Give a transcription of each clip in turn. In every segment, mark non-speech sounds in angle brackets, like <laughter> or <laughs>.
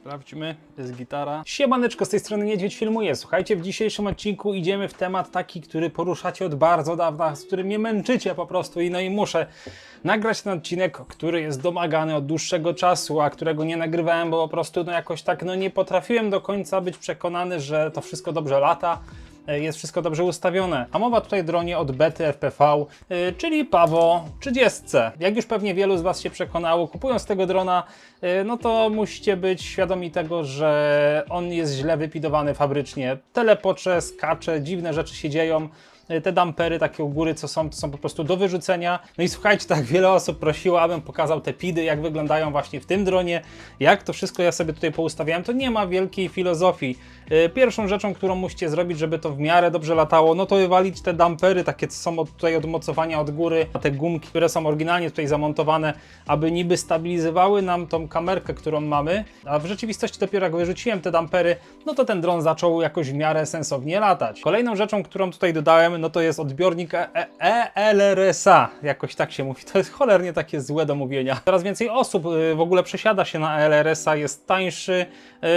Sprawdźmy, jest gitara. Siemaneczko, z tej strony Niedźwiedź Filmuje. Słuchajcie, w dzisiejszym odcinku idziemy w temat taki, który poruszacie od bardzo dawna, z którym mnie męczycie po prostu i no i muszę nagrać ten odcinek, który jest domagany od dłuższego czasu, a którego nie nagrywałem, bo po prostu no jakoś tak no nie potrafiłem do końca być przekonany, że to wszystko dobrze lata jest wszystko dobrze ustawione. A mowa tutaj dronie od Bety FPV, yy, czyli Pawo 30. Jak już pewnie wielu z Was się przekonało, kupując tego drona, yy, no to musicie być świadomi tego, że on jest źle wypidowany fabrycznie. Telepocze, skacze, dziwne rzeczy się dzieją. Te dampery takie u góry, co są, to są po prostu do wyrzucenia. No i słuchajcie, tak wiele osób prosiło, abym pokazał te pidy, jak wyglądają właśnie w tym dronie, jak to wszystko ja sobie tutaj poustawiałem, to nie ma wielkiej filozofii. Yy, Pierwszą rzeczą, którą musicie zrobić, żeby to w miarę dobrze latało, no to wywalić te dampery, takie co są tutaj od mocowania od góry, a te gumki, które są oryginalnie tutaj zamontowane, aby niby stabilizowały nam tą kamerkę, którą mamy, a w rzeczywistości dopiero jak wyrzuciłem te dampery, no to ten dron zaczął jakoś w miarę sensownie latać. Kolejną rzeczą, którą tutaj dodałem, no to jest odbiornik E- E- ELRSA, jakoś tak się mówi, to jest cholernie takie złe do mówienia. Coraz więcej osób y, w ogóle przesiada się na ELRSA, jest tańszy,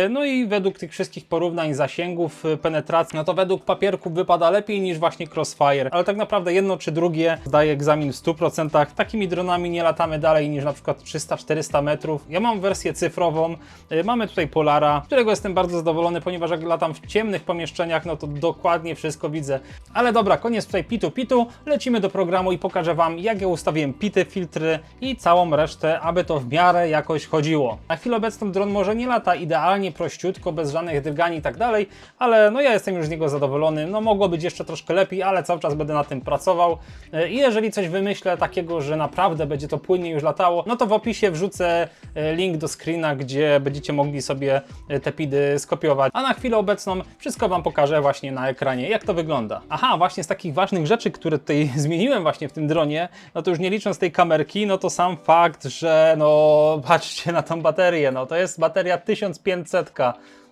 y, no i według tych wszystkich porównań zasięgów, y, penetracji, no to według papierków wypada lepiej niż właśnie Crossfire, ale tak naprawdę jedno czy drugie zdaje egzamin w 100%. Takimi dronami nie latamy dalej niż na przykład 300-400 metrów. Ja mam wersję cyfrową, mamy tutaj Polara, którego jestem bardzo zadowolony, ponieważ jak latam w ciemnych pomieszczeniach, no to dokładnie wszystko widzę. Ale dobra, koniec tutaj pitu pitu, lecimy do programu i pokażę Wam, jak ja ustawiłem pity, filtry i całą resztę, aby to w miarę jakoś chodziło. Na chwilę obecną dron może nie lata idealnie, prościutko, bez żadnych drgań i tak dalej, ale no ja jestem już z niego zadowolony. No mogło być jeszcze troszkę lepiej, ale cały czas będę na tym pracował. E, I jeżeli coś wymyślę takiego, że naprawdę będzie to płynnie już latało, no to w opisie wrzucę e, link do screena, gdzie będziecie mogli sobie e, te pidy skopiować. A na chwilę obecną wszystko Wam pokażę właśnie na ekranie, jak to wygląda. Aha, właśnie z takich ważnych rzeczy, które tutaj <laughs> zmieniłem właśnie w tym dronie, no to już nie licząc tej kamerki, no to sam fakt, że no patrzcie na tą baterię, no to jest bateria 1500.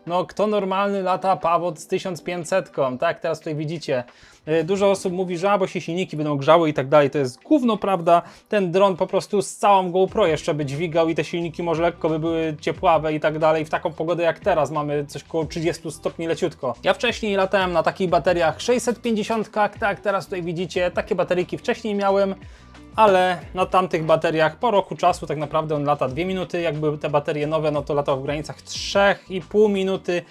No, kto normalny lata Pawot z 1500, tak? Teraz tutaj widzicie. Y, Dużo osób mówi, że albo się silniki będą grzały i tak dalej. To jest gówno, prawda? Ten dron po prostu z całą GoPro jeszcze by dźwigał i te silniki może lekko by były ciepławe i tak dalej. W taką pogodę jak teraz mamy coś koło 30 stopni leciutko. Ja wcześniej latałem na takich bateriach 650, tak? Teraz tutaj widzicie, takie bateryjki wcześniej miałem ale na tamtych bateriach po roku czasu tak naprawdę on lata 2 minuty, jak były te baterie nowe, no to latał w granicach 3,5 minuty,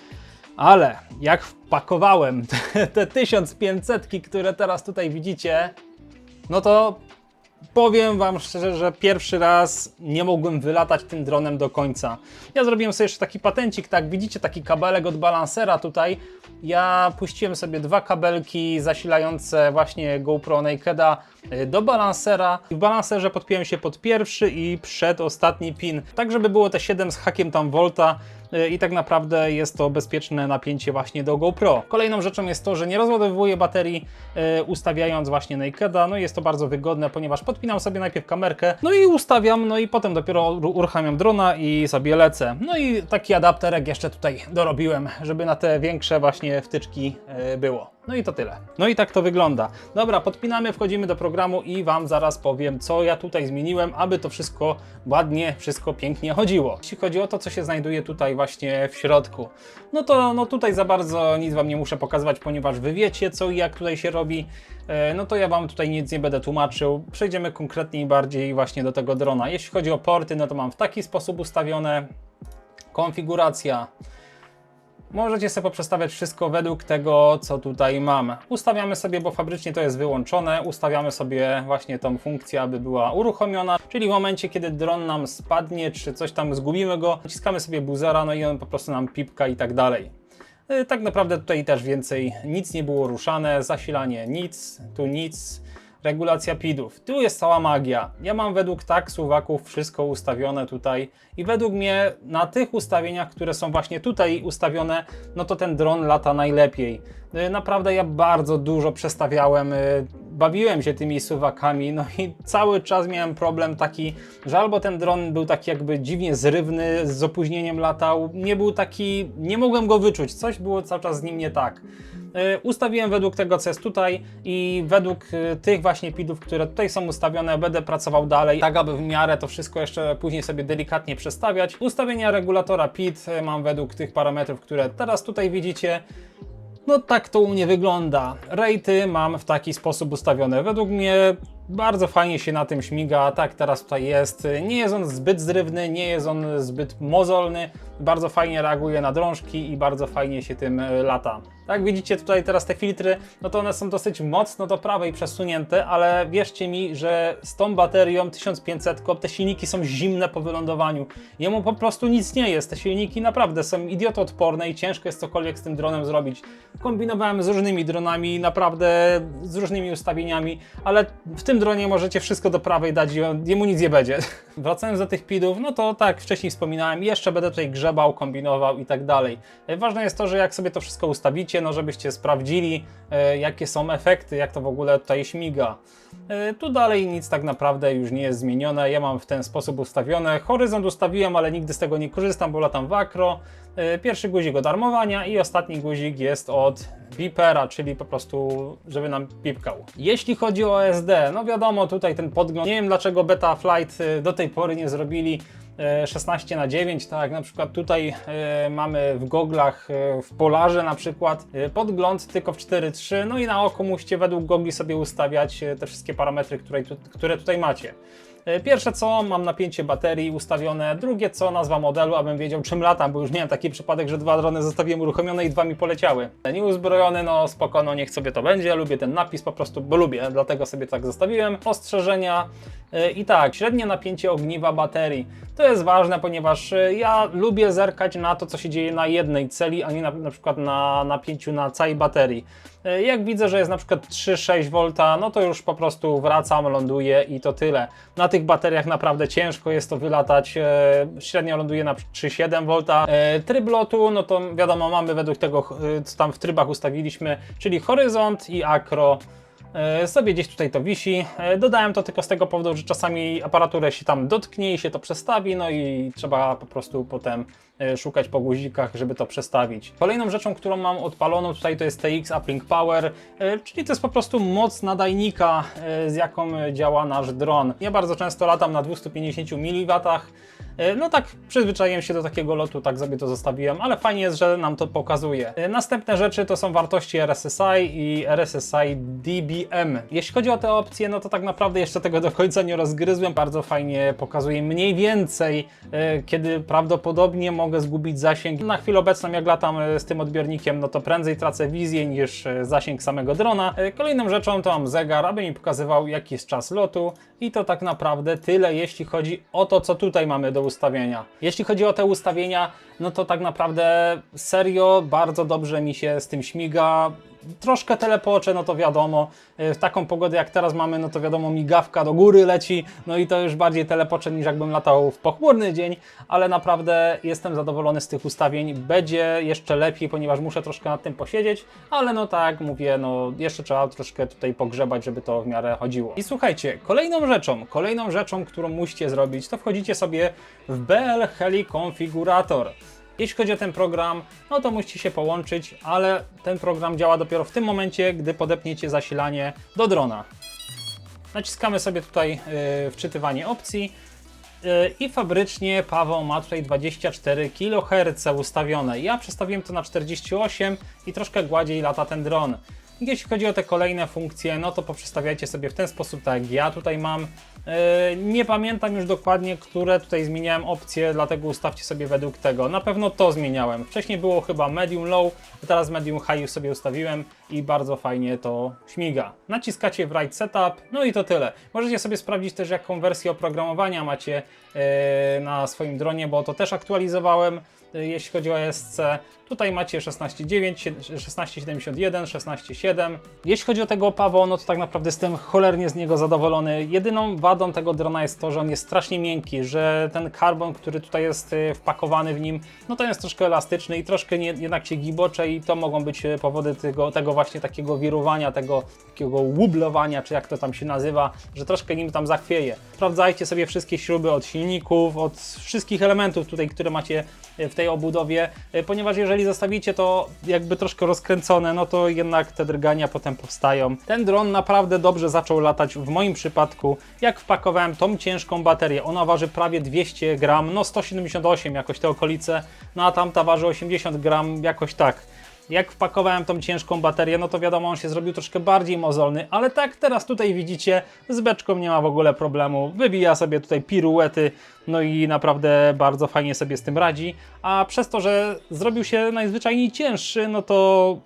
ale jak wpakowałem te, te 1500, które teraz tutaj widzicie, no to powiem Wam szczerze, że pierwszy raz nie mogłem wylatać tym dronem do końca. Ja zrobiłem sobie jeszcze taki patencik, tak, widzicie taki kabelek od balansera tutaj. Ja puściłem sobie dwa kabelki zasilające właśnie GoPro Nakeda y, do balansera. W balanserze podpiąłem się pod pierwszy i przedostatni pin, tak żeby było te 7 z hakiem tam volta i tak naprawdę jest to bezpieczne napięcie właśnie do GoPro. Kolejną rzeczą jest to, że nie rozładowuję baterii y, ustawiając właśnie Nakeda, no i jest to bardzo wygodne, ponieważ podpinam sobie najpierw kamerkę, no i ustawiam, no i potem dopiero ur- uruchamiam drona i sobie lecę. No i taki adapterek jeszcze tutaj dorobiłem, żeby na te większe właśnie wtyczki y, było. No i to tyle. No i tak to wygląda. Dobra, podpinamy, wchodzimy do programu i Wam zaraz powiem, co ja tutaj zmieniłem, aby to wszystko ładnie, wszystko pięknie chodziło. Jeśli chodzi o to, co się znajduje tutaj właśnie w środku, no to no tutaj za bardzo nic Wam nie muszę pokazywać, ponieważ Wy wiecie, co i jak tutaj się robi. E, No to ja Wam tutaj nic nie będę tłumaczył. Przejdziemy konkretniej bardziej właśnie do tego drona. Jeśli chodzi o porty, no to mam w taki sposób ustawione. Konfiguracja. Możecie sobie poprzestawiać wszystko według tego, co tutaj mam. Ustawiamy sobie, bo fabrycznie to jest wyłączone, ustawiamy sobie właśnie tą funkcję, aby była uruchomiona, czyli w momencie, kiedy dron nam spadnie, czy coś tam zgubimy go, naciskamy sobie buzera, no i on po prostu nam pipka i tak dalej. Y, Tak naprawdę tutaj też więcej nic nie było ruszane, zasilanie nic, tu nic, regulacja PIDów. Tu jest cała magia. Ja mam według tak suwaków wszystko ustawione tutaj i według mnie na tych ustawieniach, które są właśnie tutaj ustawione, no to ten dron lata najlepiej. Y, Naprawdę ja bardzo dużo przestawiałem y, bawiłem się tymi suwakami, no i cały czas miałem problem taki, że albo ten dron był taki jakby dziwnie zrywny, z opóźnieniem latał, nie był taki, nie mogłem go wyczuć, coś było cały czas z nim nie tak. E, Ustawiłem według tego, co jest tutaj i według e, tych właśnie pidów, które tutaj są ustawione, będę pracował dalej, tak aby w miarę to wszystko jeszcze później sobie delikatnie przestawiać. Ustawienia regulatora PID e, mam według tych parametrów, które teraz tutaj widzicie. No tak to u mnie wygląda. Rejty mam w taki sposób ustawione. Według mnie bardzo fajnie się na tym śmiga, tak teraz tutaj jest. Nie jest on zbyt zrywny, nie jest on zbyt mozolny. Bardzo fajnie reaguje na drążki i bardzo fajnie się tym e, lata. Tak widzicie tutaj teraz te filtry, no to one są dosyć mocno do prawej przesunięte, ale wierzcie mi, że z tą baterią 1500 te silniki są zimne po wylądowaniu. Jemu po prostu nic nie jest. Te silniki naprawdę są idiotoodporne i ciężko jest cokolwiek z tym dronem zrobić. Kombinowałem z różnymi dronami, naprawdę z różnymi ustawieniami, ale w tym dronie możecie wszystko do prawej dać i jemu nic nie będzie. <laughs> Wracając do tych pidów, no to tak, wcześniej wspominałem, jeszcze będę tutaj grzebał, kombinował i tak dalej. Ważne jest to, że jak sobie to wszystko ustawicie, no żebyście sprawdzili, e, jakie są efekty, jak to w ogóle tutaj śmiga. E, Tu dalej nic tak naprawdę już nie jest zmienione. Ja mam w ten sposób ustawione. Horyzont ustawiłem, ale nigdy z tego nie korzystam, bo latam w akro. E, Pierwszy guzik od armowania i ostatni guzik jest od beepera, czyli po prostu, żeby nam pipkał. Jeśli chodzi o SD, no wiadomo, tutaj ten podgląd. Nie wiem dlaczego Beta Flight do tej pory nie zrobili 16 na 9, tak na przykład tutaj e, mamy w goglach, e, w Polarze na przykład e, podgląd tylko w 4.3, no i na oko musicie według gogli sobie ustawiać e, te wszystkie parametry, które, które tutaj macie. E, Pierwsze co, mam napięcie baterii ustawione, drugie co, nazwa modelu, abym wiedział czym latam, bo już miałem taki przypadek, że dwa drony zostawiłem uruchomione i dwa mi poleciały. Nieuzbrojony, no spoko, no niech sobie to będzie, lubię ten napis po prostu, bo lubię, dlatego sobie tak zostawiłem. Ostrzeżenia e, i tak, średnie napięcie ogniwa baterii. To jest ważne, ponieważ e, ja lubię zerkać na to, co się dzieje na jednej celi, a nie na, na przykład na napięciu na całej baterii. E, Jak widzę, że jest na przykład 3-6 V, no to już po prostu wracam, ląduję i to tyle. Na tych bateriach naprawdę ciężko jest to wylatać. e, Średnio ląduje na 3-7 V. E, Tryb lotu, no to wiadomo, mamy według tego, e, co tam w trybach ustawiliśmy, czyli horyzont i akro. E, Sobie gdzieś tutaj to wisi. E, Dodałem to tylko z tego powodu, że czasami aparaturę się tam dotknie i się to przestawi, no i trzeba po prostu potem e, szukać po guzikach, żeby to przestawić. Kolejną rzeczą, którą mam odpaloną tutaj to jest TX Uplink Power, czyli to jest po prostu moc nadajnika, z jaką działa nasz dron. Ja bardzo często latam na 250 mW. E, No tak, przyzwyczaiłem się do takiego lotu, tak sobie to zostawiłem, ale fajnie jest, że nam to pokazuje. E, Następne rzeczy to są wartości RSSI i RSSI DBM. Jeśli chodzi o te opcje, no to tak naprawdę jeszcze tego do końca nie rozgryzłem. Bardzo fajnie pokazuje mniej więcej, e, kiedy prawdopodobnie mogę zgubić zasięg. Na chwilę obecną, jak latam z tym odbiornikiem, no to prędzej tracę wizję niż zasięg samego drona. Kolejną rzeczą to mam zegar, aby mi pokazywał jaki jest czas lotu i to tak naprawdę tyle, jeśli chodzi o to, co tutaj mamy do ustawienia. Jeśli chodzi o te ustawienia, no to tak naprawdę serio bardzo dobrze mi się z tym śmiga. Troszkę telepoczę, no to wiadomo. W taką pogodę jak teraz mamy, no to wiadomo, migawka do góry leci, no i to już bardziej telepoczę niż jakbym latał w pochmurny dzień, ale naprawdę jestem zadowolony z tych ustawień. Będzie jeszcze lepiej, ponieważ muszę troszkę nad tym posiedzieć, ale no tak, mówię, no jeszcze trzeba troszkę tutaj pogrzebać, żeby to w miarę chodziło. I słuchajcie, kolejną rzeczą, kolejną rzeczą, którą musicie zrobić, to wchodzicie sobie w BL Heli Configurator. Jeśli chodzi o ten program, no to musicie się połączyć, ale ten program działa dopiero w tym momencie, gdy podepniecie zasilanie do drona. Naciskamy sobie tutaj yy, wczytywanie opcji yy, i fabrycznie Paweł ma tutaj 24 kHz ustawione. Ja przestawiłem to na 48 i troszkę gładziej lata ten dron. Jeśli chodzi o te kolejne funkcje, no to poprzestawiajcie sobie w ten sposób, tak jak ja tutaj mam. Yy, Nie pamiętam już dokładnie, które tutaj zmieniałem opcje, dlatego ustawcie sobie według tego. Na pewno to zmieniałem. Wcześniej było chyba medium low, a teraz medium high już sobie ustawiłem i bardzo fajnie to śmiga. Naciskacie w Write Setup, no i to tyle. Możecie sobie sprawdzić też, jaką wersję oprogramowania macie yy, na swoim dronie, bo to też aktualizowałem. Jeśli chodzi o ESC, tutaj macie 16.9, 16.71, 16.7. Jeśli chodzi o tego Paweł, no to tak naprawdę jestem cholernie z niego zadowolony. Jedyną wadą tego drona jest to, że on jest strasznie miękki, że ten karbon, który tutaj jest y, wpakowany w nim, no to jest troszkę elastyczny i troszkę nie, jednak się gibocze i to mogą być y, powody tego, tego właśnie takiego wirowania, tego takiego łublowania, czy jak to tam się nazywa, że troszkę nim tam zachwieje. Sprawdzajcie sobie wszystkie śruby od silników, od wszystkich elementów tutaj, które macie e, w tej obudowie, e, ponieważ jeżeli zostawicie to jakby troszkę rozkręcone, no to jednak te drgania potem powstają. Ten dron naprawdę dobrze zaczął latać w moim przypadku, jak wpakowałem tą ciężką baterię. Ona waży prawie 200 gram, no 178 jakoś te okolice, no a tamta waży 80 gram, jakoś tak. Jak wpakowałem tą ciężką baterię, no to wiadomo, on się zrobił troszkę bardziej mozolny, ale tak teraz tutaj widzicie, z beczką nie ma w ogóle problemu. Wybija sobie tutaj piruety, no i naprawdę bardzo fajnie sobie z tym radzi. A przez to, że zrobił się najzwyczajniej cięższy, no to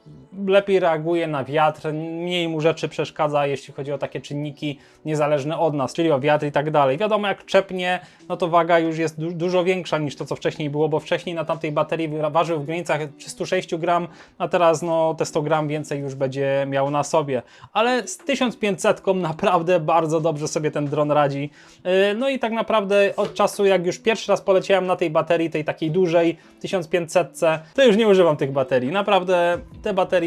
lepiej reaguje na wiatr, mniej mu rzeczy przeszkadza, jeśli chodzi o takie czynniki niezależne od nas, czyli o wiatr i tak dalej. Wiadomo, jak czepnie, no to waga już jest du dużo większa niż to, co wcześniej było, bo wcześniej na tamtej baterii ważył w granicach 306 gram, a teraz no te 100 gram więcej już będzie miał na sobie. Ale z 1500 naprawdę bardzo dobrze sobie ten dron radzi. Yy, No i tak naprawdę od czasu, jak już pierwszy raz poleciałem na tej baterii, tej takiej dużej 1500, to już nie używam tych baterii. Naprawdę te baterie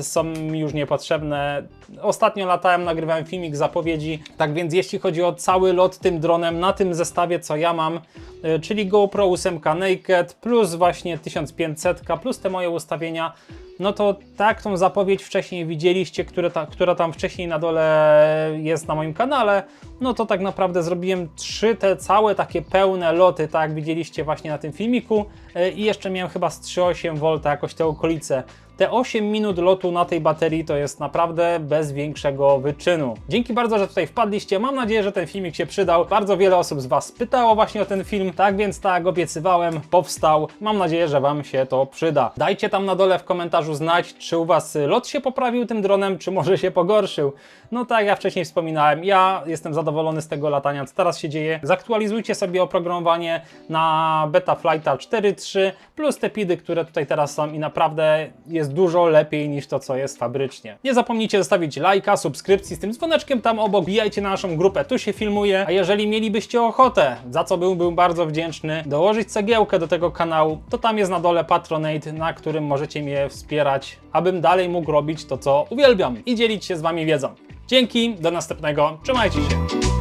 są mi już niepotrzebne. Ostatnio latałem, nagrywałem filmik zapowiedzi, tak więc jeśli chodzi o cały lot tym dronem na tym zestawie, co ja mam, y, czyli GoPro 8 Naked plus właśnie 1500 plus te moje ustawienia, no to tak tą zapowiedź wcześniej widzieliście, które ta, która tam wcześniej na dole jest na moim kanale, no to tak naprawdę zrobiłem trzy te całe takie pełne loty, tak jak widzieliście właśnie na tym filmiku y, i jeszcze miałem chyba z 3,8 V jakoś te okolice. Te 8 minut lotu na tej baterii to jest naprawdę bez większego wyczynu. Dzięki bardzo, że tutaj wpadliście. Mam nadzieję, że ten filmik się przydał. Bardzo wiele osób z Was pytało właśnie o ten film, tak więc tak obiecywałem, powstał. Mam nadzieję, że Wam się to przyda. Dajcie tam na dole w komentarzu znać, czy u Was lot się poprawił tym dronem, czy może się pogorszył. No tak ja wcześniej wspominałem, ja jestem zadowolony z tego latania, co teraz się dzieje. Zaktualizujcie sobie oprogramowanie na Beta Flighta 4.3 plus te pidy, które tutaj teraz są i naprawdę jest dużo lepiej niż to, co jest fabrycznie. Nie zapomnijcie zostawić lajka, subskrypcji z tym dzwoneczkiem tam obok, bijajcie na naszą grupę, tu się filmuje, a jeżeli mielibyście ochotę, za co byłbym bardzo wdzięczny, dołożyć cegiełkę do tego kanału, to tam jest na dole Patronate, na którym możecie mnie wspierać, abym dalej mógł robić to, co uwielbiam i dzielić się z Wami wiedzą. Dzięki, do następnego, trzymajcie się!